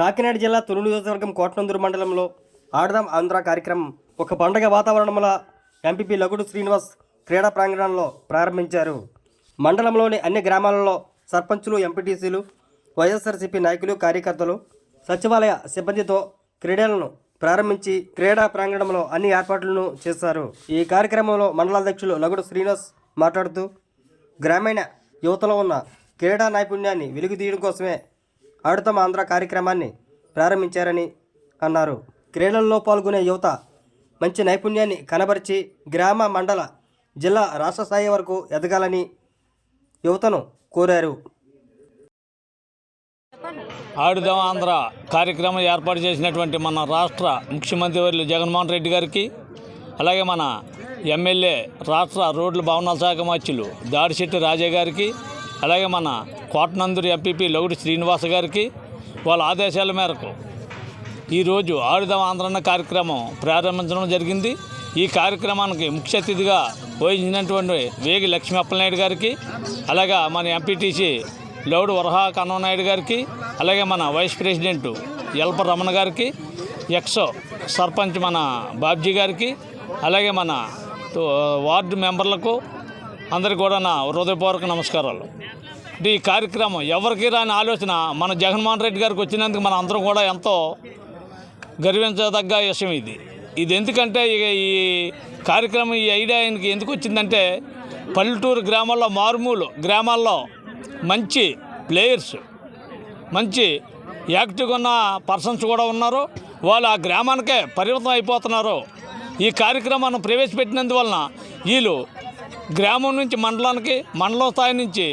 కాకినాడ జిల్లా తొలి నియోజకవర్గం కోటనందూరు మండలంలో ఆడదాం ఆంధ్ర కార్యక్రమం ఒక పండగ వాతావరణంలో ఎంపీపీ లగుడు శ్రీనివాస్ క్రీడా ప్రాంగణంలో ప్రారంభించారు. మండలంలోని అన్ని గ్రామాలలో సర్పంచులు ఎంపీటీసీలు వైఎస్ఆర్సీపీ నాయకులు కార్యకర్తలు సచివాలయ సిబ్బందితో క్రీడలను ప్రారంభించి క్రీడా ప్రాంగణంలో అన్ని ఏర్పాట్లను చేశారు. ఈ కార్యక్రమంలో మండలాధ్యక్షులు లగుడు శ్రీనివాస్ మాట్లాడుతూ గ్రామీణ యువతలో ఉన్న క్రీడా నైపుణ్యాన్ని వెలుగుదీయడం కోసమే ఆడుతాం ఆంధ్ర కార్యక్రమాన్ని ప్రారంభించారని అన్నారు. క్రీడల్లో పాల్గొనే యువత మంచి నైపుణ్యాన్ని కనబరిచి గ్రామ మండల జిల్లా రాష్ట్ర స్థాయి వరకు ఎదగాలని యువతను కోరారు. ఆడుదాం ఆంధ్ర కార్యక్రమం ఏర్పాటు చేసినటువంటి మన రాష్ట్ర ముఖ్యమంత్రి వర్యులు జగన్మోహన్ రెడ్డి గారికి అలాగే మన ఎమ్మెల్యే రాష్ట్ర రోడ్ల భవనాల శాఖ మార్చులు దాడిశెట్టి రాజే గారికి అలాగే మన కోటనందూరి ఎంపీపీ లౌడి శ్రీనివాస గారికి వాళ్ళ ఆదేశాల మేరకు ఈరోజు ఆడుదాం ఆంధ్రన్న కార్యక్రమం ప్రారంభించడం జరిగింది. ఈ కార్యక్రమానికి ముఖ్య అతిథిగా వహించినటువంటి వేగి లక్ష్మీ అప్పలనాయుడు గారికి అలాగే మన ఎంపీటీసీ లౌడు వరహా కన్ననాయుడు గారికి అలాగే మన వైస్ ప్రెసిడెంట్ ఎల్ప రమణ గారికి ఎక్స్ సర్పంచ్ మన బాబ్జీ గారికి అలాగే మన వార్డు మెంబర్లకు అందరికి కూడా నా హృదయపూర్వక నమస్కారాలు. ఈ కార్యక్రమం ఎవరికి రాని ఆలోచన మన జగన్మోహన్ రెడ్డి గారికి వచ్చినందుకు మన అందరం కూడా ఎంతో గర్వించదగ్గ విషయం ఇది. ఇది ఎందుకంటే ఇక ఈ కార్యక్రమం ఈ ఐడియా ఆయనకి ఎందుకు వచ్చిందంటే పల్లెటూరు గ్రామాల్లో మారుమూలు గ్రామాల్లో మంచి ప్లేయర్స్ మంచి యాక్టివ్గా ఉన్న పర్సన్స్ కూడా ఉన్నారు. వాళ్ళు ఆ గ్రామానికే పరిమితం అయిపోతున్నారు. ఈ కార్యక్రమాన్ని ప్రవేశపెట్టినందువలన వీళ్ళు గ్రామం నుంచి మండలానికి మండలం స్థాయి నుంచి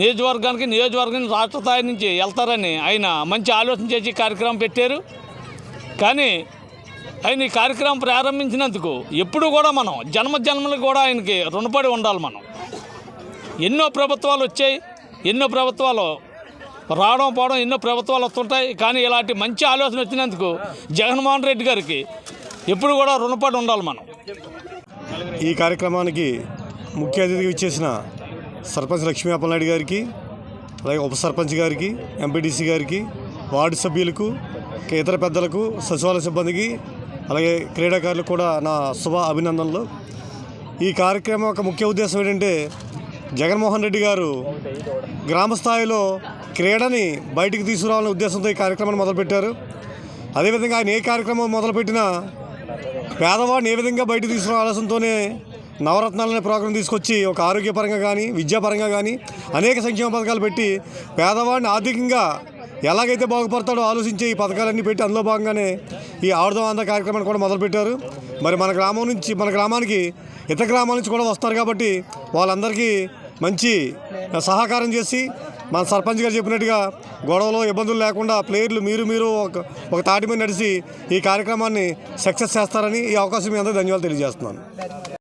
నియోజకవర్గానికి నియోజకవర్గం రాష్ట్ర స్థాయి నుంచి వెళ్తారని ఆయన మంచి ఆలోచన చేసి కార్యక్రమం పెట్టారు. కానీ ఆయన ఈ కార్యక్రమం ప్రారంభించినందుకు ఎప్పుడు కూడా మనం జన్మజన్మలకు కూడా ఆయనకి రుణపడి ఉండాలి మనం. ఎన్నో ప్రభుత్వాలు వచ్చాయి ఎన్నో ప్రభుత్వాలు రావడం పోవడం ఎన్నో ప్రభుత్వాలు వస్తుంటాయి. కానీ ఇలాంటి మంచి ఆలోచన వచ్చినందుకు జగన్మోహన్ రెడ్డి గారికి ఎప్పుడు కూడా రుణపడి ఉండాలి మనం. ఈ కార్యక్రమానికి ముఖ్య అతిథిగా ఇచ్చేసిన సర్పంచ్ లక్ష్మీ అప్పలనాయుడు గారికి అలాగే ఉప సర్పంచ్ గారికి ఎంపీటీసీ గారికి వార్డు సభ్యులకు ఇతర పెద్దలకు సచివాలయ సిబ్బందికి అలాగే క్రీడాకారులకు కూడా నా శుభ అభినందనలు. ఈ కార్యక్రమం యొక్క ముఖ్య ఉద్దేశం ఏంటంటే జగన్మోహన్ రెడ్డి గారు గ్రామ స్థాయిలో క్రీడని బయటికి తీసుకురావాలనే ఉద్దేశంతో ఈ కార్యక్రమాన్ని మొదలుపెట్టారు. అదేవిధంగా ఆయన ఏ కార్యక్రమం మొదలుపెట్టినా పేదవాడిని ఏ విధంగా బయట తీసుకున్న ఆలోచనతోనే నవరత్నాలనే ప్రోగ్రాం తీసుకొచ్చి ఒక ఆరోగ్యపరంగా కానీ విద్యాపరంగా కానీ అనేక సంక్షేమ పథకాలు పెట్టి పేదవాడిని ఆర్థికంగా ఎలాగైతే బాగుపడతాడో ఆలోచించి ఈ పథకాలన్నీ పెట్టి అందులో భాగంగానే ఈ ఆడదాం ఆంధ్ర కార్యక్రమాన్ని కూడా మొదలుపెట్టారు. మరి మన గ్రామం నుంచి మన గ్రామానికి ఇతర గ్రామాల నుంచి కూడా వస్తారు కాబట్టి వాళ్ళందరికీ మంచి సహకారం చేసి మన సర్పంచ్ గారు చెప్పినట్టుగా గొడవలు ఇబ్బందులు లేకుండా ప్లేయర్లు మీరు మీరు ఒక ఒక తాటి మీద నడిచి ఈ కార్యక్రమాన్ని సక్సెస్ చేస్తారని ఈ అవకాశం మీ అందరూ ధన్యవాదాలు తెలియజేస్తున్నాను.